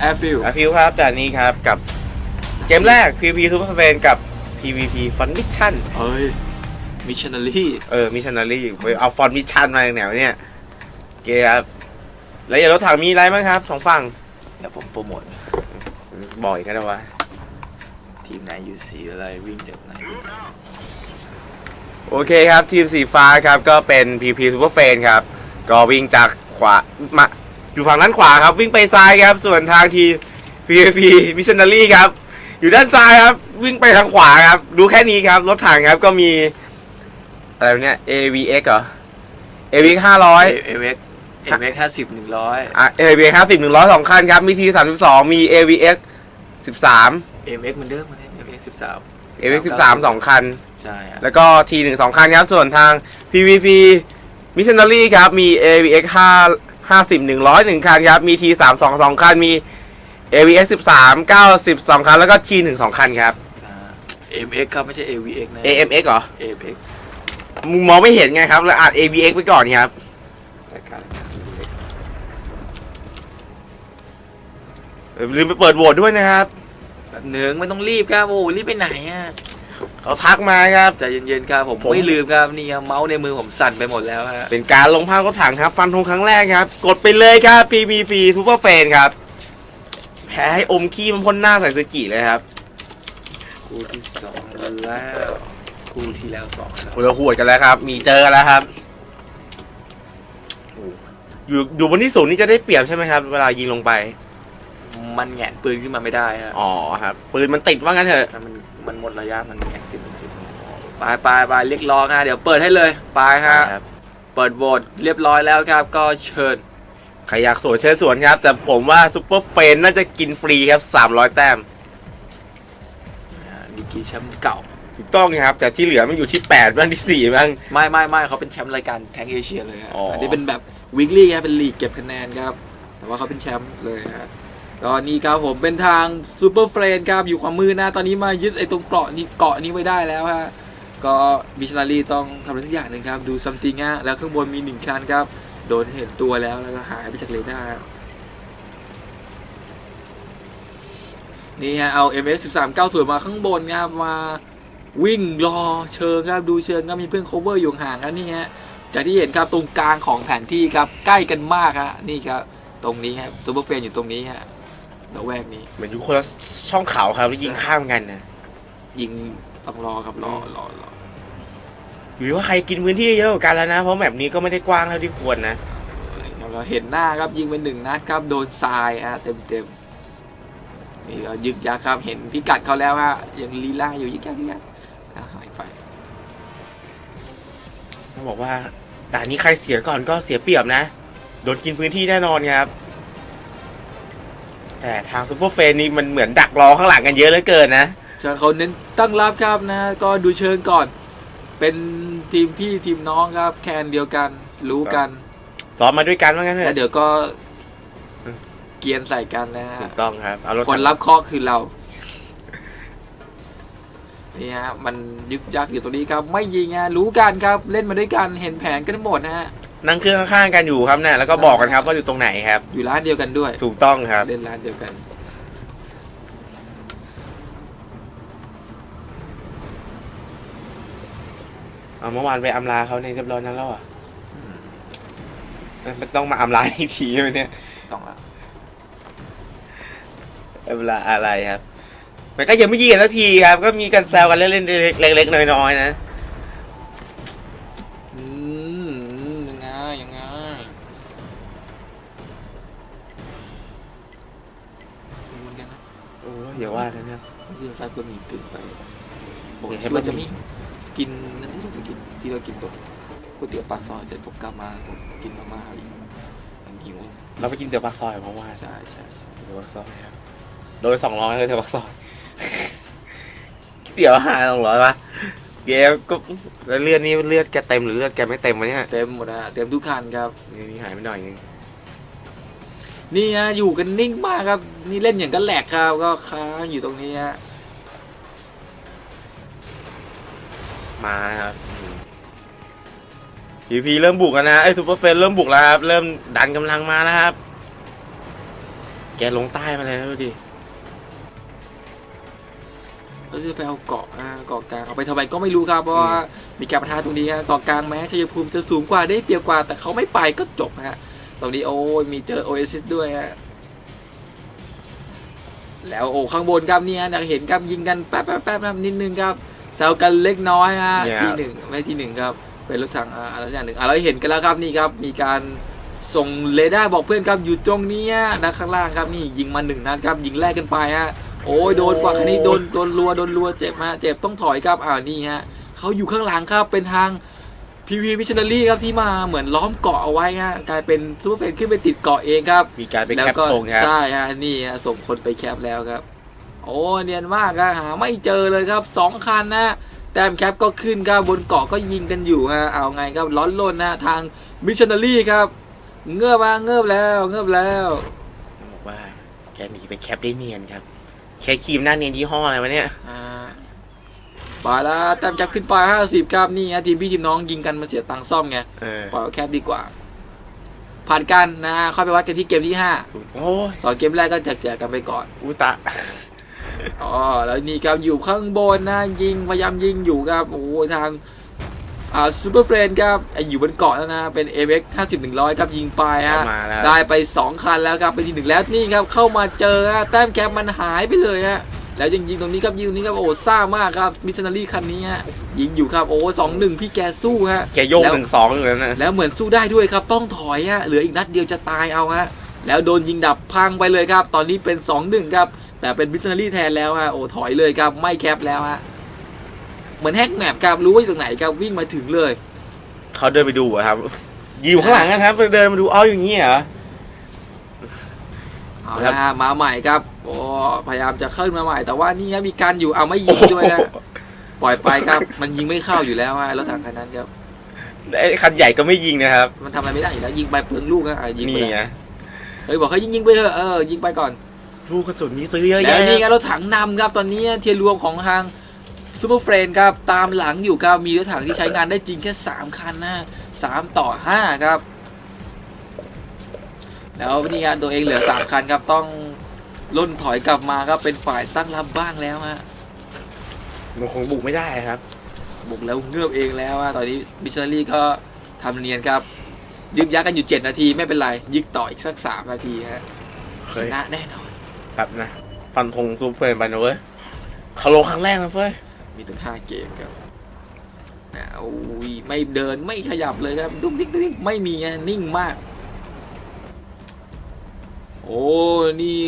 แอร์ฟิลอาพิวครับด่านนี้ครับกับเกมแรก PVP Super f a n กับ PVP Fun Mission เฮ้ยมิชชันนารีเออมิชชันนารีเอาฟอนมิชชั่นมาจากไหนวะเนี่ยโอเคครับแล้วอย่ารถถังมีอะไรบ้างครับสองฝั่งเดี๋ยวผมโปรโมทบอกอีกนะว่าทีมไหนอยู่สีอะไรวิ่งจากไหนวิ่งไหนโอเคครับทีมสีฟ้าครับก็เป็น PP Super f a n ครับ ก็วิ่งจากขวามา อยู่ฝั่งด้านขวาครับ วิ่งไปซ้ายครับ ส่วนทางทีม PVP Missionary ครับ อยู่ด้านซ้ายครับ วิ่งไปทางขวาครับ ดูแค่นี้ครับ รถถังครับก็มี อะไรวะเนี่ย AVX เหรอ AVX 500เอเว็กเอเว็กห้าสิบหนึ่งร้อยอะ AVX 50 100สองคันครับมี T 32มี AVX 13เอเว็กมันเดิมมันเอเว็กสิบสาม AVX 13สองคัน ใช่ฮะแล้วก็ T 1 2คันครับ ส่วนทาง PVP Missionary ครับ มี AVX 5 50 100 1 คันครับ มี T 3 2 2 คัน มี AVX 13 90 2คัน แล้วก็ T 1 2 คันครับ เอ็มเอ็กครับ ไม่ใช่เอวีเอ็กนะ AMX เหรอเอเว็กมึงมองไม่เห็นไงครับเลยอ่าน AVX ไปก่อนครับ รายการลืมไปเปิดโหวตด้วยนะครับ แบบหนึ่งไม่ต้องรีบครับ โอ้รีบไปไหนอะ เขาทักมาครับ ใจเย็นๆครับผมผม ไม่ลืมครับนี่ครับเมาส์ในมือผมสั่นไปหมดแล้วฮะเป็นการลงภาพรถถังครับ ฟันธงครั้งแรกครับ กดไปเลยครับ PVP Super f a n ครับแพ้ให้อมขี้มันพ่นหน้าใส่สกิเลยครับคู่ที่สองแล้วคู่ที่แล้วสองแล้วหัวเราะหวดกันแล้วครับ มีเจอกันแล้วครับโอ้อยู่อยู่บนที่สูงนี่จะได้เปรียบใช่ไหมครับ เวลายิงลงไปมันแหงนปืนขึ้นมาไม่ได้ฮะอ๋อครับปืนมันติดว่างั้นเถอะถ้ามันมันหมดระยะมันแหงนขึ้น ไปไปไปเรียกร้องฮะเดี๋ยวเปิดให้เลยไปฮะครับ เปิดโหวตเรียบร้อยแล้วครับ ก็เชิญใครอยากสวนเชิญสวนครับ แต่ผมว่าซูเปอร์เฟนน่าจะกินฟรีครับ 300 แต้มอ่าดีกรีแชมป์เก่า ถูกต้องครับ แต่ที่เหลือมันอยู่ที่ 8 บ้างที่ 4 บ้าง ไม่ไม่ไม่เขาเป็นแชมป์รายการแทงเอเชียเลยฮะอ๋ออั อันนี้เป็นแบบวิกลี่ครับเป็นลีกเก็บคะแนนครับ แต่ว่าเขาเป็นแชมป์เลยฮะก็นี่ครับผมเป็นทางซูเปอร์เฟรนครับอยู่ความมือนะตอนนี้มายึดไอ้ตรงเกาะนี้เกาะนี้ไว้ได้แล้วฮะ ก็มิชนารีต้องทำอะไรสักอย่างหนึ่งครับ ดูซัมติงฮะแล้วข้างบนมีหนึ่งคันครับ โดนเห็นตัวแล้วแล้วก็หายไปจากเรดาร์นี่ฮะเอา MS 13 90 มาข้างบนครับ มาวิ่งรอเชิงครับดูเชิงครับมีเพื่อน cover อยู่ห่างๆครับนี่ฮะจากที่เห็นครับตรงกลางของแผนที่ครับใกล้กันมากฮะนี่ครับตรงนี้ครับซูเปอร์เฟนอยู่ตรงนี้ฮะละแวกนี้ เหมือนอยู่คนละช่องเขาครับแล้วยิงข้ามกันนะยิง ต้องรอครับรอรอรออยู่ที่ว่าใครกินพื้นที่เยอะกว่ากันแล้วนะ เพราะแบบนี้ก็ไม่ได้กว้างเท่าที่ควรนะเราเห็นหน้าครับยิงไปหนึ่งนัดครับโดนทรายฮะเต็มเต็มๆนี่ก็ยึกยักครับเห็นพิกัดเขาแล้วฮะยังลีลาอยู่ยึกยักยึกยักแล้วหายไปต้องบอกว่าด่านนี้ใครเสียก่อนก็เสียเปรียบนะโดนกินพื้นที่แน่นอนครับ แต่ทางซูเปอร์เฟนนี่มันเหมือนดักรอข้างหลังกันเยอะเหลือเกินนะ เชิญเขาเน้นตั้งรับครับนะก็ดูเชิงก่อน เป็นทีมพี่ทีมน้องครับ แคนเดียวกัน รู้กันซ้อมมาด้วยกันว่างั้นเถแล้วอะเดี๋ยวก็ เกียนใส่กันนะฮะ ถูกต้องครับเอารถคนรับเคราะห์คือเรา นี่ฮะ มันยึกยักอยู่ตรงนี้ครับ ไม่ยิงอะรู้กันครับ เล่นมาด้วยกัน เห็นแผนกันหมดนะฮะ นั่งเครื่องข้างๆกันอยู่ครับเนี่ยแล้วก็บอกกันครับว่าอยู่ตรงไหนครับ อยู่ร้านเดียวกันด้วย ถูกต้องครับ เล่นร้านเดียวกัน เอาเมื่อวานไปอำลาเขาในเรียบร้อยนั้นแล้วอะมันต้องมาอำลาอีกทีไหมเนี่ยต้องละอำลาอะไรครับ มันก็ยังไม่ยิงกันสักทีครับ ก็มีกันแซวกันเล่นๆเล็กๆน้อยๆนะอืมยังไงยังไงเหมือนกันนะโอ้ยอย่าว่านะเนี่ยเรื่องไส้บะหมี่กึ่งไปผมเห็นคิดบะว่าหมี่จะมีกิน นั่นที่เราไปกินที่เรากินตรงก๋วยเตี๋ยวปากซอยเสร็จผมกลับมาผมกินมาม่าอีกมันหิวเราไปกินเตี๋ยวปากซอยเมื่อวานใช่ใช่ใช่เตี๋ยวปากซอยครับโดยสองร้อยเลยเตี๋ยวปากซอยเตี๋ยวหาสองร้อยปะเกมก็แล้วเลือดนี่เลือดแกเต็มหรือเลือดแกไม่เต็มวะเนี่ยเต็มหมดนะเต็มทุกคันครับนี่นี่หายไปหน่อยนึงนี่ฮะอยู่กันนิ่งมากครับ นี่เล่นอย่างกันแหลกครับก็ค้างอยู่ตรงนี้ฮะมานะครับ พีพีเริ่มบุกแล้วนะไอ้ซูเปอร์เฟนเริ่มบุกแล้วครับเริ่มดันกำลังมาแล้วครับ แกลงใต้มาเลยนะดูดิเราจะไปเอาเกาะนะเกาะกลางเอาไปทำไมก็ไม่รู้ครับเพราะว่ามีการประทะตรงนี้ฮะเกาะกลางแม้ชัยภูมิจะสูงกว่าได้เปรียบกว่า แต่เขาไม่ไปก็จบฮะตรงนี้โอ้ยมีเจอโอเอซิสด้วยฮะแล้วโอ้ข้างบนครับเนี่ยอยากเห็นครับยิงกันแป๊บแป๊บแป๊บแป๊บนิดนึงครับแซวกันเล็กน้อยฮะที่หนึ่งไม่ที่หนึ่งครับ เป็นรถถังอ่าอะไรอย่างหนึ่งอะเราเห็นกันแล้วครับนี่ครับมีการส่งเรดาร์บอกเพื่อนครับอยู่ตรงเนี้ยนะข้างล่างครับนี่ยิงมาหนึ่งนัดครับยิงแรกกันไปฮะโอ้ยโดนกว่าคันนี้โดนโดนรัวโดนรัวเจ็บฮะเจ็บต้องถอยครับอ่านี่ฮะเขาอยู่ข้างหลังครับเป็นทางพีพีมิชชันนารีครับที่มาเหมือนล้อมเกาะเอาไว้ฮะกลายเป็นซูเปอร์เฟนขึ้นไปติดเกาะเองครับ มีการไปแล้วแคปก็ธงครับใช่ฮะนี่ฮะส่งคนไปแคปแล้วครับ โอ้เนียนมากครับหาไม่เจอเลยครับสองคันนะ แต้มแคปก็ขึ้นครับบนเกาะก็ยิงกันอยู่ฮะเอาไงครับร้อนลนนะทางมิชชันนารีครับ เงือบมาเงือบแล้วเงือบแล้วบอกว่าแกหนีไปแคปได้เนียนครับใช้ครีมหน้าเนียนยี่ห้ออะไรวะเนี่ยอ่าไปแล้วแต้มจับขึ้นไปห้าสิบครับนี่ฮะทีมพี่ทีมน้องยิงกันมาเสียตังค์ซ่อมไงเออปล่อยเอาแคบดีกว่า ผ่านกันนะฮะเข้าไปวัดกันที่เกมที่ห้าโอ้ยสองเกมแรกก็แจกแจกกันไปก่อนอุตะ อ๋อแล้วนี่ครับอยู่ข้างบนนะยิงพยายามยิงอยู่ครับโอ้โหทางอ่าซูเปอร์เฟรนครับไอ้อยู่บนเกาะแล้วนะเป็น MX 50 100 ครับยิงไปฮะมาแล้วได้ไป 2 คันแล้วครับเป็นที่หนึ่งแล้วนี่ครับเข้ามาเจอฮะแต้มแคปมันหายไปเลยฮะแล้วยังยิงตรงนี้ครับยิงตรงนี้ครับโอ้ซ่ามากครับมิชชันนารีคันนี้ฮะยิงอยู่ครับโอ้สองหนึ่งพี่แกสู้ฮะแกโยกแล้วหนึ่งสองอยู่แล้วนะแล้วเหมือนสู้ได้ด้วยครับต้องถอยฮะเหลืออีกนัดเดียวจะตายเอาฮะแล้วโดนยิงดับพังไปเลยครับ ตอนนี้เป็น 2-1 ครับ แต่เป็นมิชชันนารีแทนแล้วฮะโอ้ถอยเลยครับไม่แคปแล้วฮะเหมือนแฮกแมปครับรู้ว่าอยู่ตรงไหนครับวิ่งมาถึงเลย เขาเดินไปดูอะครับอยู่ข้างหลังนะครับเดินมาดูเอาอย่างนี้เหรอเอาครัละบฮะมาใหม่ครับโอ้พยายามจะขึ้นมาใหม่ แต่ว่านี่ครับมีการอยู่เอาไม่ยิงด้วยฮะปล่อยไปครับ มันยิงไม่เข้าอยู่แล้วฮะรถถังคันนั้นครับไอ้คันใหญ่ก็ไม่ยิงนะครับ มันทำอะไรไม่ได้อยู่แล้วยิงไปเปลืองลูกฮะอะยิงไปนี่เลยไงเฮ้ยบอกเขายิงยิงไปเถอะเออยิงไปก่อน ลูกกระสุนมีซื้อเยอะแล้วแยะนี่ไงรถถังนำครับตอนนี้เทียร์รวมของทางซูเปอร์เฟรนครับตามหลังอยู่ครับมีรถถังที่ใช้งานได้จริงแค่ 3 คันนะสามต่อ 5 ครับ แล้วนี่ครับตัวเองเหลือ 3 คันครับต้องล่นถอยกลับมาครับเป็นฝ่ายตั้งรับบ้างแล้วฮะมันคงบุกไม่ได้ครับ บุกแล้วเงือบเองแล้วฮะตอนนี้มิชชันนารีก็ทำเนียนครับ ยึกยักกันอยู่ 7 นาทีไม่เป็นไร ยึกต่ออีกสัก 3 นาทีฮะเคชยนะแน่นอน ครับนะ ฟันธงซูเปอร์ไปนะเว้ยเขาลงครั้งแรกนะเฟ้ย มีถึง5เกมครับนะโอ้ยไม่เดินไม่ขยับเลยครับดุ๊กดิ๊กดุ๊กดิ๊กไม่มีไงนิ่งมาก โอ้นี่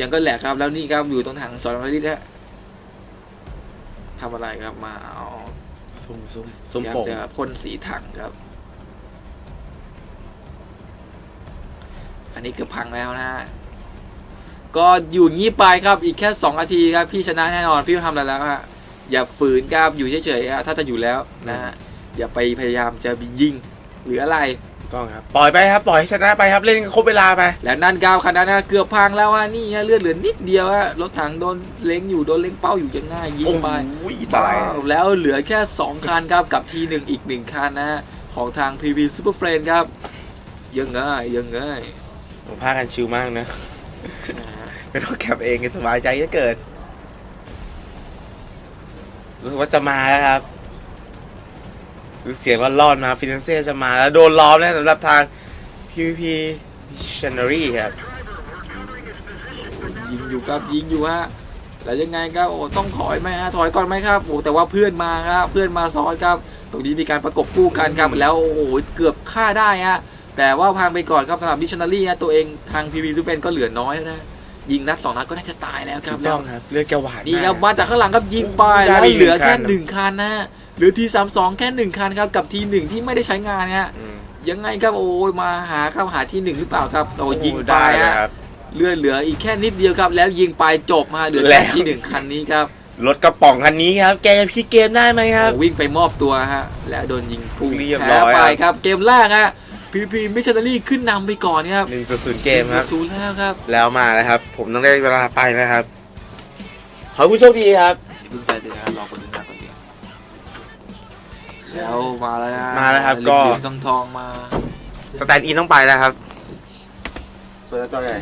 ยังก็แหลกครับแล้วนี่ครับอยู่ตรงถังสอนมาดิฮะทำอะไรครับมาเอาซุ่มซุ่มซุ่มอยากโป่งจะพ่นสีถังครับ อันนี้เกือบพังแล้วนะฮะ ก็อยู่งี้ไปครับอีกแค่ 2 นาทีครับพี่ชนะแน่นอนพี่ทำอะไรแล้วฮะอย่าฝืนครับอยู่เฉยๆฮะถ้าจะอยู่แล้วนะฮะอย่าไปพยายามจะไปยิงหรืออะไร ต้องครับ ปล่อยไปครับ ปล่อยให้ชนะไปครับ เล่นครบเวลาไป แล้วนั่นก้าวคันนั้นนะเกือบพังแล้วฮะนี่ฮะเลือดเหลือนิดเดียวฮะรถถังโดนเล็งอยู่โดนเล็งเป้าอยู่ยังง่ายยิงโอ้ไปยตายว้าวแล้วเหลือแค่ 2 คันครับกับทีหนึ่งอีก 1 คันนะฮะของทาง PV Super Friend ครับยังไงยังไง ผมพากันชิลมากนะนะฮะ ไม่ต้องแคปเองสบายใจจะเกิดรู้สึกว่าจะมาแล้วครับรู้เสียงว่ารอดมาฟินแลนเซ่จะมาแล้วโดนล้อมแล้วสำหรับทาง PVP Channery ครับยิงอยู่ครับยิงอยู่ฮะแล้วยังไงครับโอ้ต้องถอยไหมฮะถอยก่อนไหมครับโอ้แต่ว่าเพื่อนมาครับเพื่อนมาซ้อนครับ ตรงนี้มีการประกบคู่กันครับแล้วโอ้โหเกือบฆ่าได้ฮะ แต่ว่าพังไปก่อนครับสำหรับดิชนารีฮะตัวเองทาง PV Super Friend ก็เหลือน้อยแล้วนะยิงนัดสองนัดก็น่าจะตายแล้วคถูรับกแล้ต้วองครับเลือดแกหวานนี่มากครับมาจากข้างหลังครับยิงไปได้แล้วไปอีกเหลือแค่หนึ่งคันหนึ่งคันนะฮะเหลือทีสามสองแค่หนึ่งคันครับกับทีหนึ่งที่ไม่ได้ใช้งานฮะอืมยังไงครับโอ้ยมาหาครับหาที่หนึ่งหรือเปล่าครับโอ้ยิงไปได้เลยฮะครับเลือดเหลืออีกแค่นิดเดียวครับ แล้วยิงไปจบมาเหลือแล้แค่วที่หนึ่งคันนี้ครับรถกระป๋องคันนี้ครับ แกจะพลิกเกมได้ไหมครับโอ้วิ่งไปมอบตัวฮะ แล้วโดนยิงปุ้งเรียบร้แพ้อยไปครับครับ เกมแรกฮะ พีพีมิชชันนารีขึ้นนำไปก่อนครับหนึ่งศูนย์เกมครับศูนย์แล้วครับ แล้วมาแล้วครับ ผมต้องได้เวลาไปนะครับ ขอให้คุณโชคดีครับเพิ่งไปเดี๋ยวนะรอคนดูหน้าก่อนเดียวแล้วมาแล้วฮะมาแล้วครับเหลี่ยมก็ๆทองทองๆมาสแตนด์อินต้องไปแล้วครับ เปิดจอใหญ่